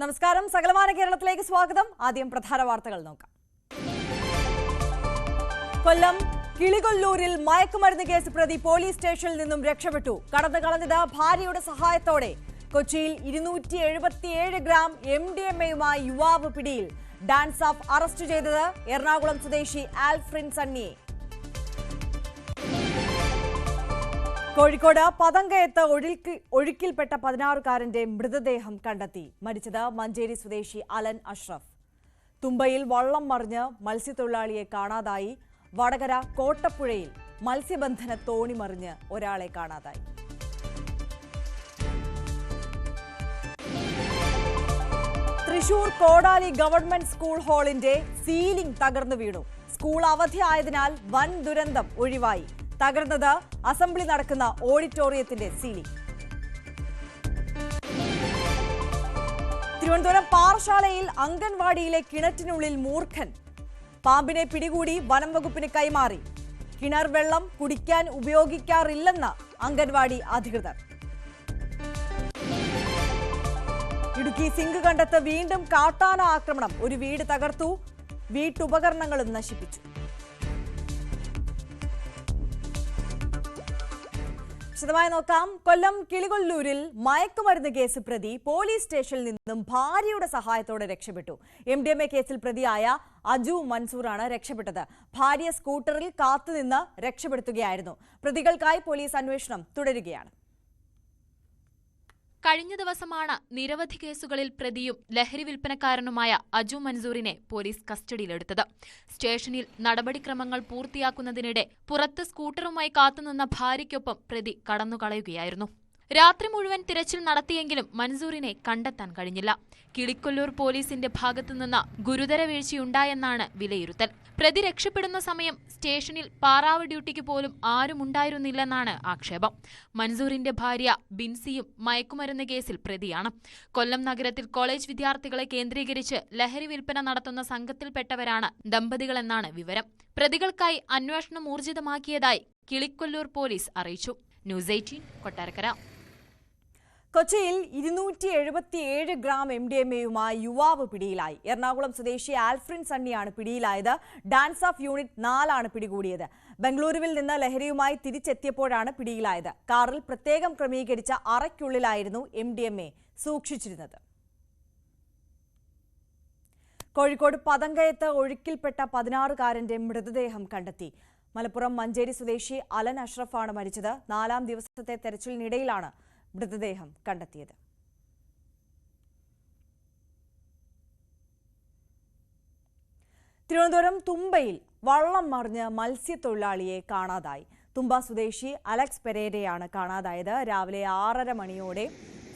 നമസ്കാരം. സകലമാന കേരളത്തിലേക്ക് സ്വാഗതം. ആദ്യം പ്രധാന വാർത്തകൾ നോക്കാം. കൊല്ലം കിളികൊല്ലൂരിൽ മയക്കുമരുന്ന് കേസ് പ്രതി പോലീസ് സ്റ്റേഷനിൽ നിന്നും രക്ഷപ്പെട്ടു. കടന്നു കളഞ്ഞത് ഭാര്യയുടെ സഹായത്തോടെ. കൊച്ചിയിൽ ഇരുന്നൂറ്റി എഴുപത്തിയേഴ് ഗ്രാം എം ഡി എം എയുമായി യുവാവ് പിടിയിൽ. ഡാൻസ് ഓഫ് അറസ്റ്റ് ചെയ്തത് എറണാകുളം സ്വദേശി ആൽഫ്രിൻ സണ്ണിയെ കോഴിക്കോട് പതങ്കയത്ത് ഒഴുക്കി ഒഴുക്കിൽപ്പെട്ട പതിനാറുകാരന്റെ മൃതദേഹം കണ്ടെത്തി. മരിച്ചത് മഞ്ചേരി സ്വദേശി അലൻ അഷ്റഫ്. തുമ്പയിൽ വള്ളം മറിഞ്ഞ് മത്സ്യത്തൊഴിലാളിയെ കാണാതായി. വടകര കോട്ടപ്പുഴയിൽ മത്സ്യബന്ധന തോണി മറിഞ്ഞ് ഒരാളെ കാണാതായി. തൃശൂർ കോടാലി ഗവൺമെന്റ് സ്കൂൾ ഹാളിന്റെ സീലിംഗ് തകർന്നു വീണു. സ്കൂൾ അവധിയായതിനാൽ വൻ ദുരന്തം ഒഴിവായി. തകർന്നത് അസംബ്ലി നടക്കുന്ന ഓഡിറ്റോറിയത്തിന്റെ സീലിംഗ്. തിരുവനന്തപുരം പാറശാലയിൽ അംഗൻവാടിയിലെ കിണറ്റിനുള്ളിൽ മൂർഖൻ. പാമ്പിനെ പിടികൂടി വനം വകുപ്പിന് കൈമാറി. കിണർ വെള്ളം കുടിക്കാൻ ഉപയോഗിക്കാറില്ലെന്ന് അംഗൻവാടി അധികൃതർ. ഇടുക്കി സിങ്ക് കണ്ടത്ത് വീണ്ടും കാട്ടാന ആക്രമണം. ഒരു വീട് തകർത്തു. വീട്ടുപകരണങ്ങളും നശിപ്പിച്ചു. വിശദമായി നോക്കാം. കൊല്ലം കിളികൊല്ലൂരിൽ മയക്കുമരുന്ന് കേസ് പ്രതി പോലീസ് സ്റ്റേഷനിൽ നിന്നും ഭാര്യയുടെ സഹായത്തോടെ രക്ഷപ്പെട്ടു. എം ഡി എം എ കേസിൽ പ്രതിയായ അജു മൻസൂറാണ് രക്ഷപ്പെട്ടത്. ഭാര്യ സ്കൂട്ടറിൽ കാത്തുനിന്ന് രക്ഷപ്പെടുത്തുകയായിരുന്നു. പ്രതികൾക്കായി പോലീസ് അന്വേഷണം തുടരുകയാണ്. കഴിഞ്ഞ ദിവസമാണ് നിരവധി കേസുകളിൽ പ്രതിയും ലഹരി വിൽപ്പനക്കാരനുമായ അജു മൻസൂറിനെ പോലീസ് കസ്റ്റഡിയിലെടുത്തത്. സ്റ്റേഷനിൽ നടപടിക്രമങ്ങൾ പൂർത്തിയാക്കുന്നതിനിടെ പുറത്ത് സ്കൂട്ടറുമായി കാത്തുനിന്ന ഭാര്യയ്ക്കൊപ്പം പ്രതി കടന്നുകളയുകയായിരുന്നു. രാത്രി മുഴുവൻ തിരച്ചിൽ നടത്തിയെങ്കിലും മൻസൂറിനെ കണ്ടെത്താൻ കഴിഞ്ഞില്ല. കിളിക്കൊല്ലൂർ പോലീസിന്റെ ഭാഗത്തുനിന്ന് ഗുരുതര വീഴ്ചയുണ്ടായെന്നാണ് വിലയിരുത്തൽ. പ്രതി രക്ഷപ്പെടുന്ന സമയം സ്റ്റേഷനിൽ പാറാവ് ഡ്യൂട്ടിക്ക് പോലും ആരുമുണ്ടായിരുന്നില്ലെന്നാണ് ആക്ഷേപം. മൻസൂറിന്റെ ഭാര്യ ബിൻസിയും മയക്കുമരുന്ന് കേസിൽ പ്രതിയാണ്. കൊല്ലം നഗരത്തിൽ കോളേജ് വിദ്യാർത്ഥികളെ കേന്ദ്രീകരിച്ച് ലഹരി വിൽപ്പന നടത്തുന്ന സംഘത്തിൽപ്പെട്ടവരാണ് ദമ്പതികളെന്നാണ് വിവരം. പ്രതികൾക്കായി അന്വേഷണം ഊർജിതമാക്കിയതായി കിളിക്കൊല്ലൂർ പോലീസ് അറിയിച്ചു. News eighteen Kottarakkara. കൊച്ചിയിൽ ഇരുന്നൂറ്റി എഴുപത്തിയേഴ് ഗ്രാം എം ഡി എം എയുമായി യുവാവ് പിടിയിലായി. എറണാകുളം സ്വദേശി ആൽഫ്രിൻ സണ്ണിയാണ് പിടിയിലായത്. ഡാൻസ് ഓഫ് യൂണിറ്റ് നാലാണ് പിടികൂടിയത്. ബംഗളൂരുവിൽ നിന്ന് ലഹരിയുമായി തിരിച്ചെത്തിയപ്പോഴാണ് പിടിയിലായത്. കാറിൽ പ്രത്യേകം ക്രമീകരിച്ച അറയ്ക്കുള്ളിലായിരുന്നു എം ഡി എം എ സൂക്ഷിച്ചിരുന്നത്. കോഴിക്കോട് പതങ്കയത്ത് ഒഴുക്കിൽപ്പെട്ട പതിനാറുകാരന്റെ മൃതദേഹം കണ്ടെത്തി. മലപ്പുറം മഞ്ചേരി സ്വദേശി അലൻ അഷ്റഫാണ് മരിച്ചത്. നാലാം ദിവസത്തെ തെരച്ചിലിനിടയിലാണ് മൃതദേഹം കണ്ടെത്തിയത്. തിരുവനന്തപുരം തുമ്പയിൽ വള്ളം മറിഞ്ഞ് മത്സ്യത്തൊഴിലാളിയെ കാണാതായി. തുമ്പ സ്വദേശി അലക്സ് പെരേരയാണ് കാണാതായത്. രാവിലെ ആറര മണിയോടെ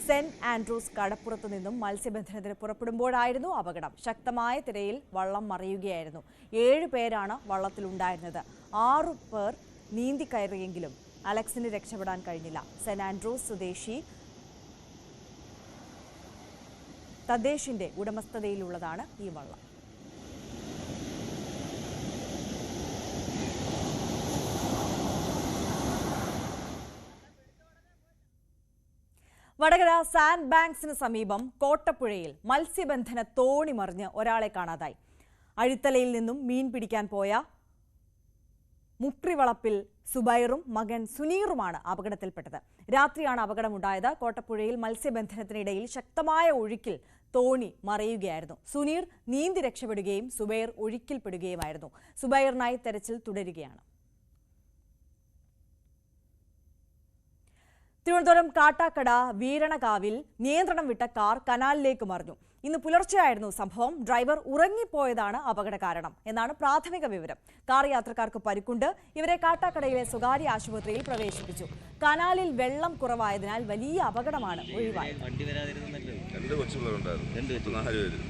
സെന്റ് ആൻഡ്രൂസ് കടപ്പുറത്തു നിന്നും മത്സ്യബന്ധനത്തിന് പുറപ്പെടുമ്പോഴായിരുന്നു അപകടം. ശക്തമായ തിരയിൽ വള്ളം മറിയുകയായിരുന്നു. ഏഴ് പേരാണ് വള്ളത്തിലുണ്ടായിരുന്നത്. ആറു പേർ നീന്തി കയറിയെങ്കിലും അലക്സിന് രക്ഷപ്പെടാൻ കഴിഞ്ഞില്ല. സെന്റ് ആൻഡ്രൂസ് സ്വദേശി തദ്ദേശിന്റെ ഉടമസ്ഥതയിലുള്ളതാണ് ഈ വള്ളം. വടകര സാൻഡ് ബാങ്ക്സിന് സമീപം കോട്ടപ്പുഴയിൽ മത്സ്യബന്ധന തോണി മറിഞ്ഞ് ഒരാളെ കാണാതായി. അഴിത്തലയിൽ നിന്നും മീൻ പിടിക്കാൻ പോയ മുക്രിവളപ്പിൽ സുബൈറും മകൻ സുനീറുമാണ് അപകടത്തിൽപ്പെട്ടത്. രാത്രിയാണ് അപകടമുണ്ടായത്. കോട്ടപ്പുഴയിൽ മത്സ്യബന്ധനത്തിനിടയിൽ ശക്തമായ ഒഴുക്കിൽ തോണി മറയുകയായിരുന്നു. സുനീർ നീന്തി രക്ഷപ്പെടുകയും സുബൈർ ഒഴുക്കിൽപ്പെടുകയുമായിരുന്നു. സുബൈറിനായി തെരച്ചിൽ തുടരുകയാണ്. തിരുവനന്തപുരം കാട്ടാക്കട വീരണകാവിൽ നിയന്ത്രണം വിട്ട കാർ കനാലിലേക്ക് മറിഞ്ഞു. ഇന്ന് പുലർച്ചെയായിരുന്നു സംഭവം. ഡ്രൈവർ ഉറങ്ങിപ്പോയതാണ് അപകട കാരണം എന്നാണ് പ്രാഥമിക വിവരം. കാർ യാത്രക്കാർക്ക് പരിക്കുണ്ട്. ഇവരെ കാട്ടാക്കടയിലെ സ്വകാര്യ ആശുപത്രിയിൽ പ്രവേശിപ്പിച്ചു. കനാലിൽ വെള്ളം കുറവായതിനാൽ വലിയ അപകടമാണ് ഒഴിവായത് വണ്ടി വരാതിരുന്നല്ലോ രണ്ട് കൊച്ചുപിള്ളേരുണ്ടായിരുന്നു രണ്ട് നാല് പേര്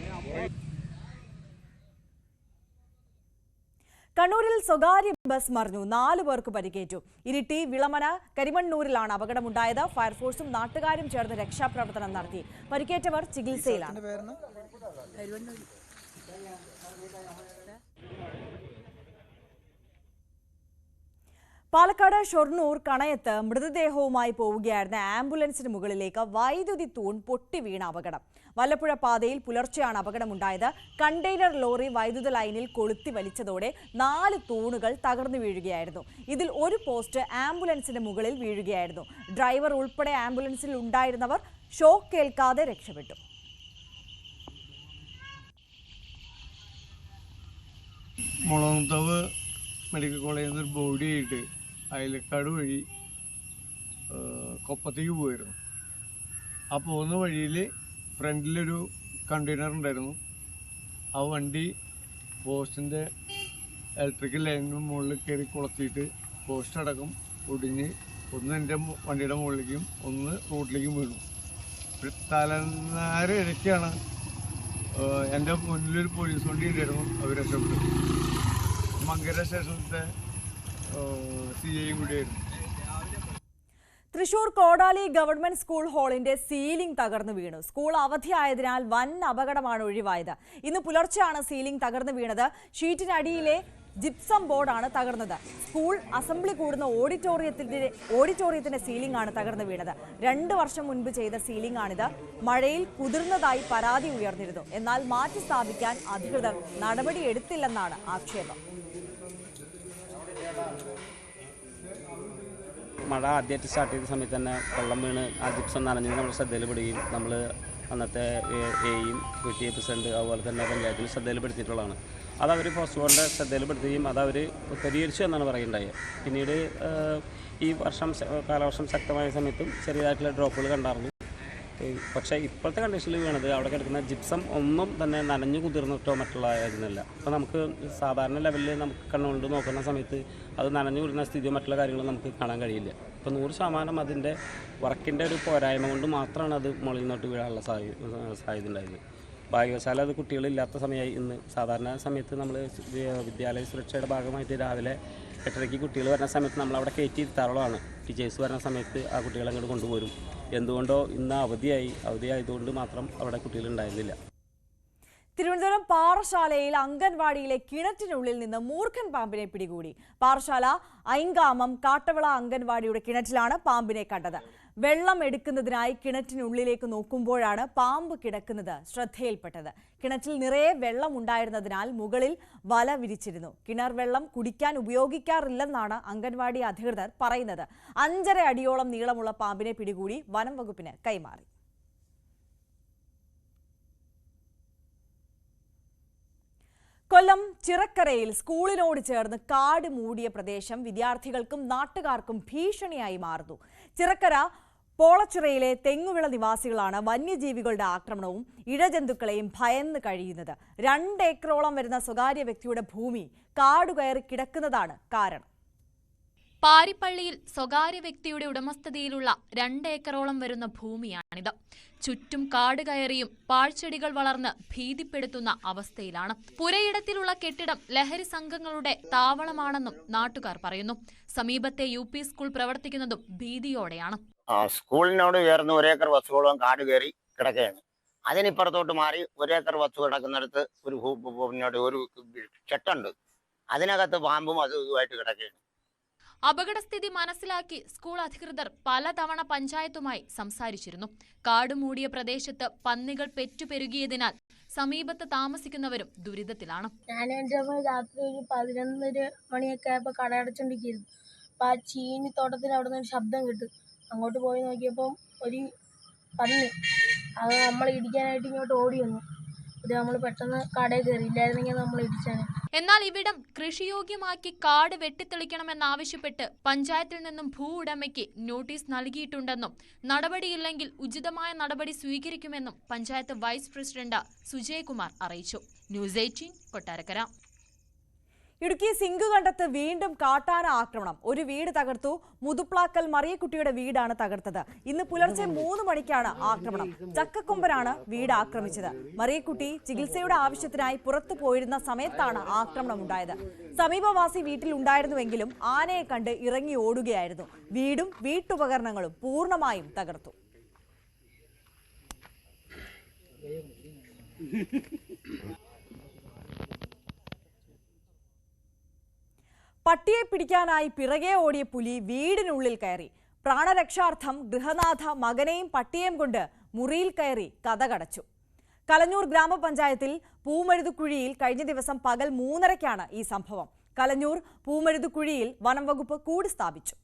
കണ്ണൂരിൽ സ്വകാര്യ ബസ് മറിഞ്ഞു. നാലു പേർക്ക് പരിക്കേറ്റു. ഇരിട്ടി വിളമന കരിമണ്ണൂരിലാണ് അപകടമുണ്ടായത്. ഫയർഫോഴ്സും നാട്ടുകാരും ചേർന്ന് രക്ഷാപ്രവർത്തനം നടത്തി. പരിക്കേറ്റവർ ചികിത്സയിലാണ്. പാലക്കാട് ഷൊർണൂർ കണയത്ത് മൃതദേഹവുമായി പോവുകയായിരുന്ന ആംബുലൻസിന് മുകളിലേക്ക് വൈദ്യുതി തൂൺ പൊട്ടി വീണ അപകടം. വല്ലപ്പുഴ പാതയിൽ പുലർച്ചെയാണ് അപകടമുണ്ടായത്. കണ്ടെയ്നർ ലോറി വൈദ്യുത ലൈനിൽ കൊളുത്തി വലിച്ചതോടെ നാല് തൂണുകൾ തകർന്നു വീഴുകയായിരുന്നു. ഇതിൽ ഒരു പോസ്റ്റ് ആംബുലൻസിന് മുകളിൽ വീഴുകയായിരുന്നു. ഡ്രൈവർ ഉൾപ്പെടെ ആംബുലൻസിൽ ഉണ്ടായിരുന്നവർ ഷോക്ക് കേൾക്കാതെ രക്ഷപ്പെട്ടു. മുളകുന്തവ് മെഡിക്കൽ കോളേജിൽ നിന്ന് ഒരു ബോഡി ആയിട്ട് അയലക്കാട് വഴി കൊപ്പത്തേക്ക് പോയിരുന്നു. ആ പോകുന്ന വഴിയിൽ ഫ്രണ്ടിലൊരു കണ്ടെയ്നർ ഉണ്ടായിരുന്നു. ആ വണ്ടി പോസ്റ്റിന്റെ ഇലക്ട്രിക്കൽ ലൈനിന് മുകളിൽ കയറി കുളത്തിയിട്ട് പോസ്റ്റ് അടക്കം ഒടിഞ്ഞ് ഒന്ന് എന്റെ വണ്ടിയുടെ മുകളിലേക്കും ഒന്ന് റോഡിലേക്കും വീണു. തലനാര ഇടയ്ക്കാണ് എന്റെ മുന്നിലൊരു പോലീസ് വണ്ടി ഉണ്ടായിരുന്നു അവർ രക്ഷപ്പെട്ടു. മങ്കര സ്റ്റേഷനത്തെ സി ഐയും കൂടിയായിരുന്നു. തൃശൂർ കോടാലി ഗവൺമെന്റ് സ്കൂൾ ഹാളിന്റെ സീലിംഗ് തകർന്നു വീണു. സ്കൂൾ അവധിയായതിനാൽ വൻ അപകടമാണ് ഒഴിവായത്. ഇന്ന് പുലർച്ചെയാണ് സീലിംഗ് തകർന്നു വീണത്. ഷീറ്റിനടിയിലെ ജിപ്സം ബോർഡാണ് തകർന്നത്. സ്കൂൾ അസംബ്ലി കൂടുന്ന ഓഡിറ്റോറിയത്തിന്റെ ഓഡിറ്റോറിയത്തിന്റെ സീലിംഗ് ആണ് തകർന്നു വീണത്. രണ്ട് വർഷം മുൻപ് ചെയ്ത സീലിംഗ് ആണിത് മഴയിൽ കുതിർന്നതായി പരാതി ഉയർന്നിരുന്നു. എന്നാൽ മാറ്റി സ്ഥാപിക്കാൻ അധികൃതർ നടപടിയെടുത്തില്ലെന്നാണ് ആക്ഷേപം. മഴ ആദ്യമായിട്ട് സ്റ്റാർട്ട് ചെയ്ത സമയത്ത് തന്നെ വെള്ളം വീണ് ആ ജിപ്സം നനഞ്ഞ് നമ്മുടെ ശ്രദ്ധയിൽപ്പെടുകയും നമ്മൾ അന്നത്തെ എയും പി ടി എ പ്രസിഡന്റ് അതുപോലെ തന്നെ പഞ്ചായത്തിൽ ശ്രദ്ധയിൽപ്പെടുത്തിയിട്ടുള്ളതാണ് അത് അവർ ഫസ്റ്റ് ബോർഡിന്റെ ശ്രദ്ധയിൽപ്പെടുത്തുകയും അത് അവർ പരിഹരിച്ചു എന്നാണ് പറയുണ്ടായത് പിന്നീട് ഈ വർഷം കാലവർഷം ശക്തമായ സമയത്തും ചെറിയതായിട്ടുള്ള ഡ്രോപ്പുകൾ കണ്ടായിരുന്നു. പക്ഷേ ഇപ്പോഴത്തെ കണ്ടീഷനിൽ വീണത് അവിടെ കിടക്കുന്ന ജിപ്സം ഒന്നും തന്നെ നനഞ്ഞു കുതിർന്നിട്ടോ മറ്റുള്ള ആയിരുന്നില്ല അപ്പോൾ നമുക്ക് സാധാരണ ലെവലിൽ നമുക്ക് കണ്ണുകൊണ്ട് നോക്കുന്ന സമയത്ത് അത് നനഞ്ഞു കുതിരുന്ന സ്ഥിതിയോ മറ്റുള്ള കാര്യങ്ങളും നമുക്ക് കാണാൻ കഴിയില്ല. അപ്പോൾ നൂറ് ശതമാനം അതിന്റെ വർക്കിന്റെ ഒരു പോരായ്മ കൊണ്ട് മാത്രമാണ് അത് മുകളിൽ നിന്നോട്ട് വീഴാനുള്ള സാധ്യത സാധ്യത ഉണ്ടായത്. ഭാഗ്യവശാല അത് കുട്ടികളില്ലാത്ത സമയമായി ഇന്ന് സാധാരണ സമയത്ത് നമ്മൾ വിദ്യാലയ സുരക്ഷയുടെ ഭാഗമായിട്ട് രാവിലെ എട്ടരയ്ക്ക് കുട്ടികൾ വരുന്ന സമയത്ത് നമ്മൾ അവിടെ കയറ്റി ഇരുത്താറുള്ളതാണ്. ടീച്ചേഴ്സ് വരുന്ന സമയത്ത് ആ കുട്ടികളെ അങ്ങോട്ട് കൊണ്ടുപോരും. എന്തുകൊണ്ടോ ഇന്ന് അവധിയായി അവധിയായതുകൊണ്ട് മാത്രം അവിടെ കുട്ടികളുണ്ടായിരുന്നില്ല. തിരുവനന്തപുരം പാറശാലയിൽ അംഗൻവാടിയിലെ കിണറ്റിനുള്ളിൽ നിന്ന് മൂർഖൻ പാമ്പിനെ പിടികൂടി. പാറശാല ഐങ്കാമം കാട്ടവള അംഗൻവാടിയുടെ കിണറ്റിലാണ് പാമ്പിനെ കണ്ടത്. വെള്ളം എടുക്കുന്നതിനായി കിണറ്റിനുള്ളിലേക്ക് നോക്കുമ്പോഴാണ് പാമ്പ് കിടക്കുന്നത് ശ്രദ്ധയിൽപ്പെട്ടത്. കിണറ്റിൽ നിറയെ വെള്ളം ഉണ്ടായിരുന്നതിനാൽ മുകളിൽ വല വിരിച്ചിരുന്നു. കിണർ വെള്ളം കുടിക്കാൻ ഉപയോഗിക്കാറില്ലെന്നാണ് അംഗൻവാടി അധികൃതർ പറയുന്നത്. അഞ്ചര അടിയോളം നീളമുള്ള പാമ്പിനെ പിടികൂടി വനം വകുപ്പിന് കൈമാറി. കൊല്ലം ചിറക്കരയിൽ സ്കൂളിനോട് ചേർന്ന് കാട് മൂടിയ പ്രദേശം വിദ്യാർത്ഥികൾക്കും നാട്ടുകാർക്കും ഭീഷണിയായി മാറുന്നു. ചിറക്കര പോളച്ചിറയിലെ തെങ്ങുവിള നിവാസികളാണ് വന്യജീവികളുടെ ആക്രമണവും ഇഴജന്തുക്കളെയും ഭയന്ന് കഴിയുന്നത്. രണ്ട് ഏക്കറോളം വരുന്ന സ്വകാര്യ വ്യക്തിയുടെ ഭൂമി കാടുകയറി കിടക്കുന്നതാണ് കാരണം. പാരിപ്പള്ളിയിൽ സ്വകാര്യ വ്യക്തിയുടെ ഉടമസ്ഥതയിലുള്ള രണ്ട് ഏക്കറോളം വരുന്ന ഭൂമിയാണിത്. ചുറ്റും കാട് കയറിയും പാഴ്ചെടികൾ വളർന്ന് ഭീതിപ്പെടുത്തുന്ന അവസ്ഥയിലാണ്. പുരയിടത്തിലുള്ള കെട്ടിടം ലഹരി സംഘങ്ങളുടെ താവളമാണെന്നും നാട്ടുകാർ പറയുന്നു. സമീപത്തെ യു പി സ്കൂൾ പ്രവർത്തിക്കുന്നതും ഭീതിയോടെയാണ്. സ്കൂളിനോട് ചേർന്ന് ഒരേക്കർ വസ്തുക്കളും കാട് കയറി കിടക്കുകയാണ്. അതിനിപ്പുറത്തോട്ട് മാറി ഒരേക്കർ വസ്തു കിടക്കുന്നിടത്ത് ഒരു ഒരു ചെട്ടുണ്ട്. അതിനകത്ത് പാമ്പും അതും ഇതുമായിട്ട് കിടക്കുകയാണ്. അപകടസ്ഥിതി മനസ്സിലാക്കി സ്കൂൾ അധികൃതർ പലതവണ പഞ്ചായത്തുമായി സംസാരിച്ചിരുന്നു. കാട് മൂടിയ പ്രദേശത്ത് പന്നികൾ പെറ്റുപെരുകിയതിനാൽ സമീപത്ത് താമസിക്കുന്നവരും ദുരിതത്തിലാണ്. ഞാൻ എന്റെ രാത്രി ഒരു പതിനൊന്നര മണിയൊക്കെ ആയപ്പോൾ കടയടച്ചോണ്ടിരിക്കുന്നു. ആ ചീനി തോട്ടത്തിന് അവിടെ നിന്ന് ശബ്ദം കിട്ടും. അങ്ങോട്ട് പോയി നോക്കിയപ്പം ഒരു പന്നി. അത് നമ്മൾ ഇടിക്കാനായിട്ട് ഇങ്ങോട്ട് ഓടി വന്നു. നമ്മൾ പെട്ടെന്ന് നമ്മൾ എന്നാൽ ഇവിടം കൃഷിയോഗ്യമാക്കി കാട് വെട്ടിത്തെളിക്കണമെന്നാവശ്യപ്പെട്ട് പഞ്ചായത്തിൽ നിന്നും ഭൂ ഉടമയ്ക്ക് നോട്ടീസ് നൽകിയിട്ടുണ്ടെന്നും നടപടിയില്ലെങ്കിൽ ഉചിതമായ നടപടി സ്വീകരിക്കുമെന്നും പഞ്ചായത്ത് വൈസ് പ്രസിഡന്റ് സുജയകുമാർ അറിയിച്ചു. News eighteen Kottarakkara. ഇടുക്കി സിംഗുകണ്ടത്ത് വീണ്ടും കാട്ടാന ആക്രമണം. ഒരു വീട് തകർത്തു. മുതുപ്ലാക്കൽ മറിയക്കുട്ടിയുടെ വീടാണ് തകർത്തത്. ഇന്ന് പുലർച്ചെ മൂന്ന് മണിക്കാണ് ആക്രമണം. ചക്കക്കൊമ്പനാണ് വീട് ആക്രമിച്ചത്. മറിയക്കുട്ടി ചികിത്സയുടെ ആവശ്യത്തിനായി പുറത്തു പോയിരുന്ന സമയത്താണ് ആക്രമണം ഉണ്ടായത്. സമീപവാസി വീട്ടിൽ ഉണ്ടായിരുന്നുവെങ്കിലും ആനയെ കണ്ട് ഇറങ്ങി ഓടുകയായിരുന്നു. വീടും വീട്ടുപകരണങ്ങളും പൂർണമായും തകർത്തു. പട്ടിയെ പിടിക്കാനായി പിറകെ ഓടിയ പുലി വീടിനുള്ളിൽ കയറി. പ്രാണരക്ഷാർത്ഥം ഗൃഹനാഥ മകനെയും പട്ടിയെയും കൊണ്ട് മുറിയിൽ കയറി കഥകടച്ചു കലഞ്ഞൂർ ഗ്രാമപഞ്ചായത്തിൽ പൂമഴുതുക്കുഴിയിൽ കഴിഞ്ഞ ദിവസം പകൽ മൂന്നരയ്ക്കാണ് ഈ സംഭവം. കലഞ്ഞൂർ പൂമഴുതുക്കുഴിയിൽ വനംവകുപ്പ് കൂട് സ്ഥാപിച്ചു.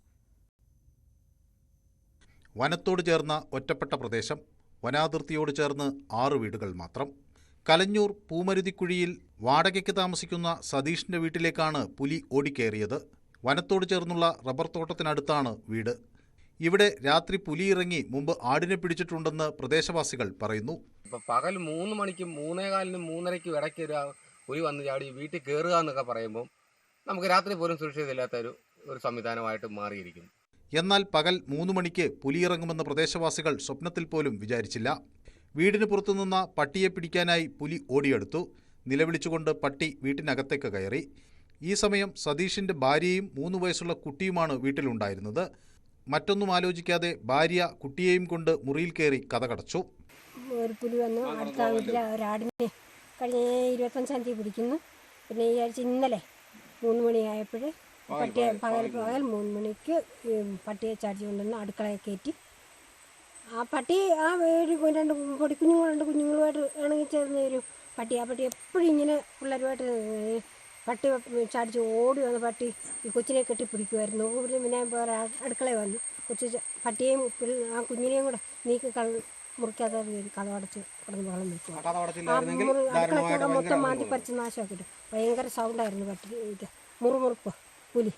വനത്തോട് ചേർന്ന ഒറ്റപ്പെട്ട പ്രദേശം വനാതിർത്തിയോട് ചേർന്ന് ആറ് വീടുകൾ മാത്രം. കലഞ്ഞൂർ പൂമരുതിക്കുഴിയിൽ വാടകയ്ക്ക് താമസിക്കുന്ന സതീഷിന്റെ വീട്ടിലേക്കാണ് പുലി ഓടിക്കേറിയത്. വനത്തോട് ചേർന്നുള്ള റബ്ബർ തോട്ടത്തിനടുത്താണ് വീട്. ഇവിടെ രാത്രി പുലി ഇറങ്ങി മുമ്പ് ആടിനെ പിടിച്ചിട്ടുണ്ടെന്ന് പ്രദേശവാസികൾ പറയുന്നു. ഇപ്പൊ പകൽ മൂന്ന് മണിക്കും മൂന്നേകാലിനും മൂന്നരയ്ക്കും ഇടയ്ക്ക് ഒരു പുലി വന്ന് ചാടി വീട്ടിൽ കയറുക എന്നൊക്കെ പറയുമ്പോൾ നമുക്ക് രാത്രി പോലും സുരക്ഷിതമില്ലാത്ത ഒരു ഒരു സംവിധാനമായിട്ട് മാറിയിരിക്കുന്നു. എന്നാൽ പകൽ മൂന്ന് മണിക്ക് പുലിയിറങ്ങുമെന്ന് പ്രദേശവാസികൾ സ്വപ്നത്തിൽ പോലും വിചാരിച്ചില്ല. വീടിന് പുറത്തുനിന്ന പട്ടിയെ പിടിക്കാനായി പുലി ഓടിയെടുത്തു. നിലവിളിച്ചുകൊണ്ട് പട്ടി വീട്ടിനകത്തേക്ക് കയറി. ഈ സമയം സതീഷിന്റെ ഭാര്യയും മൂന്ന് വയസ്സുള്ള കുട്ടിയുമാണ് വീട്ടിലുണ്ടായിരുന്നത്. മറ്റൊന്നും ആലോചിക്കാതെ ഭാര്യ കുട്ടിയെയും കൊണ്ട് മുറിയിൽ കയറി കഥകടച്ചു. ഒരു പുലി വന്നു അടുത്ത വീട്ടിലെ ഒരാടിനെ കഴിഞ്ഞ ഇരുപത്തഞ്ചാം തീയതി പിടിക്കുന്നു. പിന്നെ ഈ ആഴ്ച ഇന്നലെ മൂന്ന് മണിയായപ്പോൾ പട്ടിയെ പകൽ പകൽ മൂന്ന് മണിക്ക് പട്ടിയെ ചാടിച്ചു കൊണ്ടുവന്ന് അടുക്കളയിൽ കയറ്റി. ആ പട്ടി ആ ഒരു രണ്ട് പൊടിക്കുഞ്ഞുങ്ങൾ രണ്ട് കുഞ്ഞുങ്ങളുമായിട്ട് ഇണങ്ങി ചേർന്ന് വരും പട്ടി. ആ പട്ടി എപ്പോഴും ഇങ്ങനെ പിള്ളേരുമായിട്ട് പട്ടി ചാടിച്ച് ഓടി വന്ന പട്ടി ഈ കൊച്ചിനെ കെട്ടി പിടിക്കുമായിരുന്നു പിന്നെ പിന്നെ വേറെ അടുക്കളയിൽ വന്നു. കൊച്ചു പട്ടിയെയും ആ കുഞ്ഞിനെയും കൂടെ നീക്കി കൾ മുറിക്കാതെ കഥവടച്ച് കിടന്ന് വെള്ളം നിൽക്കും അടുക്കളക്കൂടെ മൊത്തം മാന്തി പറിച്ച് നാശമാക്കിയിട്ട് ഭയങ്കര സൗണ്ടായിരുന്നു പട്ടി. ഇത് മുറുമുറുപ്പ് പുലി.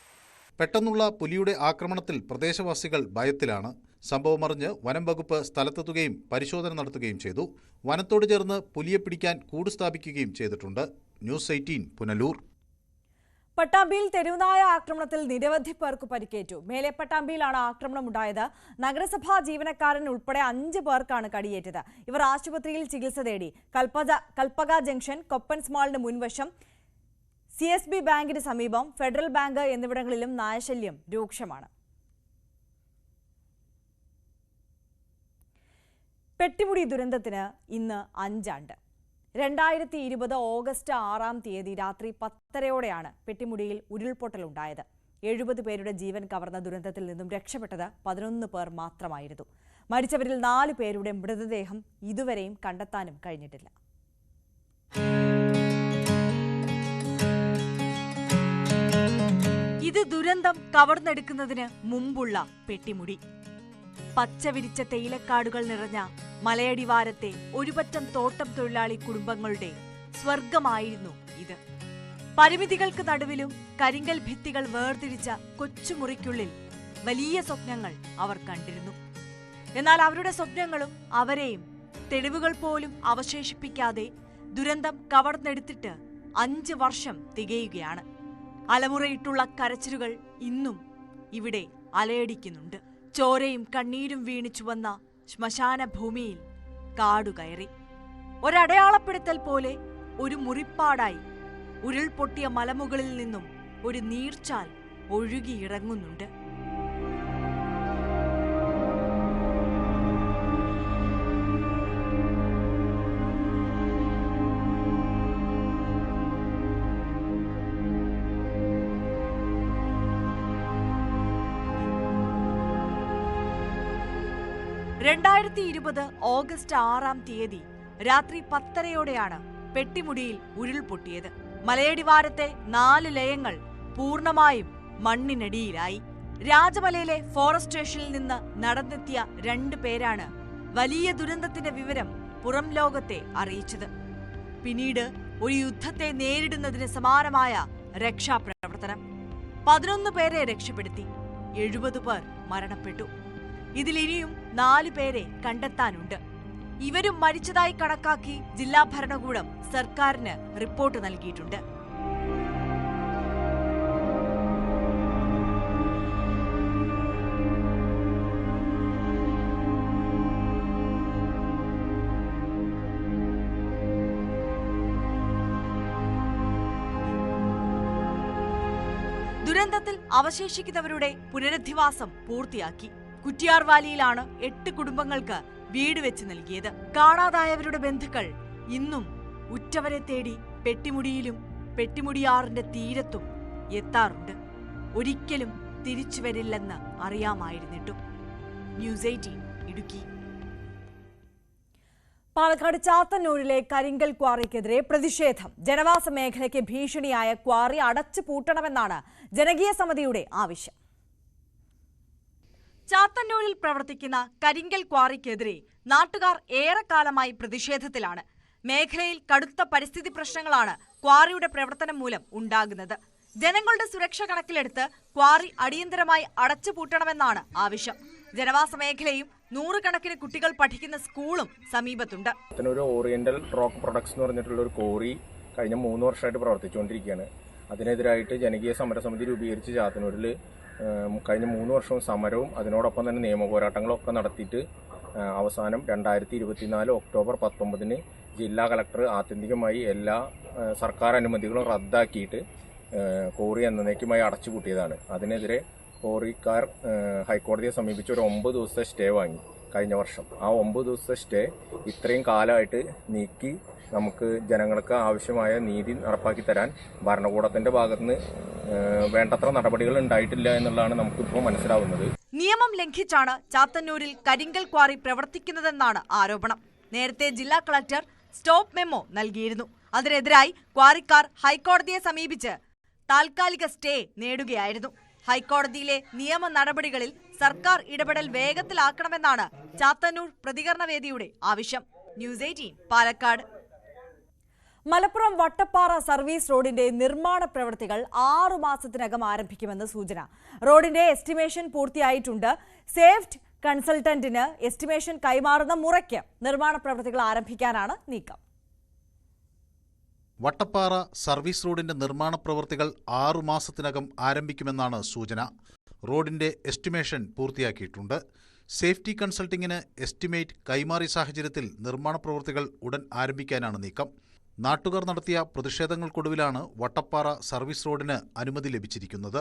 പെട്ടെന്നുള്ള പുലിയുടെ ആക്രമണത്തിൽ പ്രദേശവാസികൾ ഭയത്തിലാണ്. സംഭവമറിഞ്ഞ് വനം വകുപ്പ് സ്ഥലത്തെത്തുകയും പരിശോധന നടത്തുകയും ചെയ്തു. വനത്തോട് ചേർന്ന് പുലിയെ പിടിക്കാൻ കൂട് സ്ഥാപിക്കുകയും ചെയ്തിട്ടുണ്ട്. News eighteen Punalur. പട്ടാമ്പിയിൽ തെരുവുനായ ആക്രമണത്തിൽ നിരവധി പേർക്ക് പരിക്കേറ്റു. മേലെ പട്ടാമ്പിയിലാണ് ആക്രമണം ഉണ്ടായത് നഗരസഭാ ജീവനക്കാരൻ ഉൾപ്പെടെ അഞ്ച് പേർക്കാണ് കടിയേറ്റത്. ഇവർ ആശുപത്രിയിൽ ചികിത്സ തേടി. കൽപ്പക ജംഗ്ഷൻ കൊപ്പൻ സ്മാളിന് മുൻവശം സി എസ് ബി ബാങ്കിന് സമീപം ഫെഡറൽ ബാങ്ക് എന്നിവിടങ്ങളിലും നായശല്യം രൂക്ഷമാണ്. പെട്ടിമുടി ദുരന്തത്തിന് ഇന്ന് അഞ്ചാണ്ട്. രണ്ടായിരത്തി ഇരുപത് ഓഗസ്റ്റ് ആറാം തീയതി രാത്രി പത്തരയോടെയാണ് പെട്ടിമുടിയിൽ ഉരുൾപൊട്ടലുണ്ടായത്. എഴുപത് പേരുടെ ജീവൻ കവർന്ന ദുരന്തത്തിൽ നിന്നും രക്ഷപ്പെട്ടത് പതിനൊന്ന് പേർ മാത്രമായിരുന്നു. മരിച്ചവരിൽ നാല് പേരുടെ മൃതദേഹം ഇതുവരെയും കണ്ടെത്താനും കഴിഞ്ഞിട്ടില്ല. ഇത് ദുരന്തം കവർന്നെടുക്കുന്നതിന് മുമ്പുള്ള പെട്ടിമുടി. പച്ച വിരിച്ച തേയിലക്കാടുകൾ നിറഞ്ഞ മലയടിവാരത്തെ ഒരുപറ്റം തോട്ടം തൊഴിലാളി കുടുംബങ്ങളുടെ സ്വർഗമായിരുന്നു ഇത്. പരിമിതികൾക്ക് നടുവിലും കരിങ്കൽ ഭിത്തികൾ വേർതിരിച്ച കൊച്ചുമുറിക്കുള്ളിൽ വലിയ സ്വപ്നങ്ങൾ അവർ കണ്ടിരുന്നു. എന്നാൽ അവരുടെ സ്വപ്നങ്ങളും അവരെയും തെളിവുകൾ പോലും അവശേഷിപ്പിക്കാതെ ദുരന്തം കവർന്നെടുത്തിട്ട് അഞ്ച് വർഷം തികയുകയാണ്. അലമുറയിട്ടുള്ള കരച്ചിലുകൾ ഇന്നും ഇവിടെ അലയടിക്കുന്നുണ്ട്. ചോരയും കണ്ണീരും വീണിച്ചു വന്ന ശ്മശാന ഭൂമിയിൽ കാടുകയറി. ഒരടയാളപ്പെടുത്തൽ പോലെ ഒരു മുറിപ്പാടായി ഉരുൾപൊട്ടിയ മലമുകളിൽ നിന്നും ഒരു നീർച്ചാൽ ഒഴുകിയിറങ്ങുന്നുണ്ട്. രണ്ടായിരത്തി ഇരുപത് ഓഗസ്റ്റ് ആറാം തീയതി രാത്രി പത്തരയോടെയാണ് പെട്ടിമുടിയിൽ ഉരുൾപൊട്ടിയത് മലയടിവാരത്തെ നാല് ലയങ്ങൾ പൂർണമായും മണ്ണിനടിയിലായി. രാജമലയിലെ ഫോറസ്റ്റ് സ്റ്റേഷനിൽ നിന്ന് നടന്നെത്തിയ രണ്ടു പേരാണ് വലിയ ദുരന്തത്തിന്റെ വിവരം പുറം ലോകത്തെ അറിയിച്ചത്. പിന്നീട് ഒരു യുദ്ധത്തെ നേരിടുന്നതിന് സമാനമായ രക്ഷാപ്രവർത്തനം. പതിനൊന്ന് പേരെ രക്ഷപ്പെടുത്തി. എഴുപത് പേർ മരണപ്പെട്ടു. ഇതിലിനിയും നാലു പേരെ കണ്ടെത്താനുണ്ട്. ഇവരും മരിച്ചതായി കണക്കാക്കി ജില്ലാ ഭരണകൂടം സർക്കാരിന് റിപ്പോർട്ട് നൽകിയിട്ടുണ്ട്. ദുരന്തത്തിൽ അവശേഷിക്കുന്നവരുടെ പുനരധിവാസം പൂർത്തിയാക്കി. കുറ്റിയാർ വാലിയിലാണ് എട്ട് കുടുംബങ്ങൾക്ക് വീട് വെച്ച് നൽകിയത്. കാണാതായവരുടെ ബന്ധുക്കൾ ഇന്നും ഉറ്റവരെ തേടി പെട്ടിമുടിയിലും പെട്ടിമുടിയാറിന്റെ തീരത്തും എത്താറുണ്ട്. ഒരിക്കലും തിരിച്ചു വരില്ലെന്ന് അറിയാമായിരുന്നിട്ടും. News eighteen Idukki. പാലക്കാട് ചാത്തന്നൂരിലെ കരിങ്കൽ ക്വാറിക്കെതിരെ പ്രതിഷേധം. ജനവാസ മേഖലയ്ക്ക് ഭീഷണിയായ ക്വാറി അടച്ചു പൂട്ടണമെന്നാണ് ജനകീയ സമിതിയുടെ ആവശ്യം. ചാത്തന്നൂരിൽ പ്രവർത്തിക്കുന്ന കരിങ്കൽ ക്വാറിക്കെതിരെ നാട്ടുകാർ ഏറെക്കാലമായി പ്രതിഷേധത്തിലാണ്. മേഖലയിൽ കടുത്ത പരിസ്ഥിതി പ്രശ്നങ്ങളാണ് ക്വാറിയുടെ പ്രവർത്തനം മൂലം ഉണ്ടാകുന്നത്. ജനങ്ങളുടെ സുരക്ഷ കണക്കിലെടുത്ത് ക്വാറി അടിയന്തരമായി അടച്ചുപൂട്ടണമെന്നാണ് ആവശ്യം. ജനവാസ മേഖലയും നൂറുകണക്കിന് കുട്ടികൾ പഠിക്കുന്ന സ്കൂളും സമീപത്തുണ്ട്. ഓറിയന്റൽ റോക്ക് പ്രൊഡക്ട്സ് എന്ന് പറഞ്ഞിട്ടുള്ള ഒരു കോറി കഴിഞ്ഞ മൂന്ന് വർഷമായിട്ട് പ്രവർത്തിച്ചുകൊണ്ടിരിക്കുകയാണ്. അതിനെതിരായിട്ട് ജനകീയ സമരസമിതി രൂപീകരിച്ച് ചാത്തന്നൂരിൽ കഴിഞ്ഞ മൂന്ന് വർഷവും സമരവും അതിനോടൊപ്പം തന്നെ നിയമ പോരാട്ടങ്ങളൊക്കെ നടത്തിയിട്ട് അവസാനം രണ്ടായിരത്തി ഇരുപത്തിനാല് ഒക്ടോബർ പത്തൊമ്പതിന് ജില്ലാ കളക്ടർ ആത്യന്തികമായി എല്ലാ സർക്കാർ അനുമതികളും റദ്ദാക്കിയിട്ട് കോറി എന്നേക്കുമായി അടച്ചുപൂട്ടിയതാണ് അതിനെതിരെ കോറിക്കാർ ഹൈക്കോടതിയെ സമീപിച്ച് ഒരു ഒമ്പത് ദിവസത്തെ സ്റ്റേ വാങ്ങി. കഴിഞ്ഞ വർഷം. ആ ഒമ്പത് ദിവസത്തെ സ്റ്റേ ഇത്രയും കാലമായിട്ട് നീക്കി നമുക്ക് ജനങ്ങൾക്ക് ആവശ്യമായ നീതി നടപ്പാക്കി തരാൻ ഭരണകൂടത്തിന്റെ ഭാഗത്തുനിന്ന് വേണ്ടത്ര നടപടികൾ ഉണ്ടായിട്ടില്ല എന്നുള്ളതാണ് നമുക്കിപ്പോൾ മനസ്സിലാവുന്നത്. നിയമം ലംഘിച്ചാണ് ചാത്തന്നൂരിൽ കരിങ്കൽ ക്വാറി പ്രവർത്തിക്കുന്നതെന്നാണ് ആരോപണം. നേരത്തെ ജില്ലാ കളക്ടർ സ്റ്റോപ്പ് മെമ്മോ നൽകിയിരുന്നു. അതിനെതിരായി ക്വാറിക്കാർ ഹൈക്കോടതിയെ സമീപിച്ച് താൽക്കാലിക സ്റ്റേ നേടുകയായിരുന്നു. ഹൈക്കോടതിയിലെ നിയമ നടപടികളിൽ സർക്കാർ ഇടപെടൽ വേഗത്തിലാക്കണമെന്നാണ് ചാത്തന്നൂർ പ്രതികരണവേദിയുടെ ആവശ്യം. News eighteen Palakkad. Malappuram Vattappara service റോഡിന്റെ നിർമ്മാണ പ്രവൃത്തികൾ ആറു മാസത്തിനകം ആരംഭിക്കുമെന്ന് സൂചന. റോഡിന്റെ എസ്റ്റിമേഷൻ പൂർത്തിയായിട്ടുണ്ട്. സേഫ്റ്റ് കൺസൾട്ടന്റിന് എസ്റ്റിമേഷൻ കൈമാറുന്ന മുറയ്ക്ക് നിർമ്മാണ പ്രവൃത്തികൾ ആരംഭിക്കാനാണ് നീക്കം. വട്ടപ്പാറ സർവീസ് റോഡിന്റെ നിർമ്മാണ പ്രവൃത്തികൾ ആറു മാസത്തിനകം ആരംഭിക്കുമെന്നാണ് സൂചന. റോഡിന്റെ എസ്റ്റിമേഷൻ പൂർത്തിയാക്കിയിട്ടുണ്ട്. സേഫ്റ്റി കൺസൾട്ടിങ്ങിന് എസ്റ്റിമേറ്റ് കൈമാറിയ സാഹചര്യത്തിൽ നിർമ്മാണ പ്രവൃത്തികൾ ഉടൻ ആരംഭിക്കാനാണ് നീക്കം. നാട്ടുകാർ നടത്തിയ പ്രതിഷേധങ്ങൾക്കൊടുവിലാണ് വട്ടപ്പാറ സർവീസ് റോഡിന് അനുമതി ലഭിച്ചിരിക്കുന്നത്.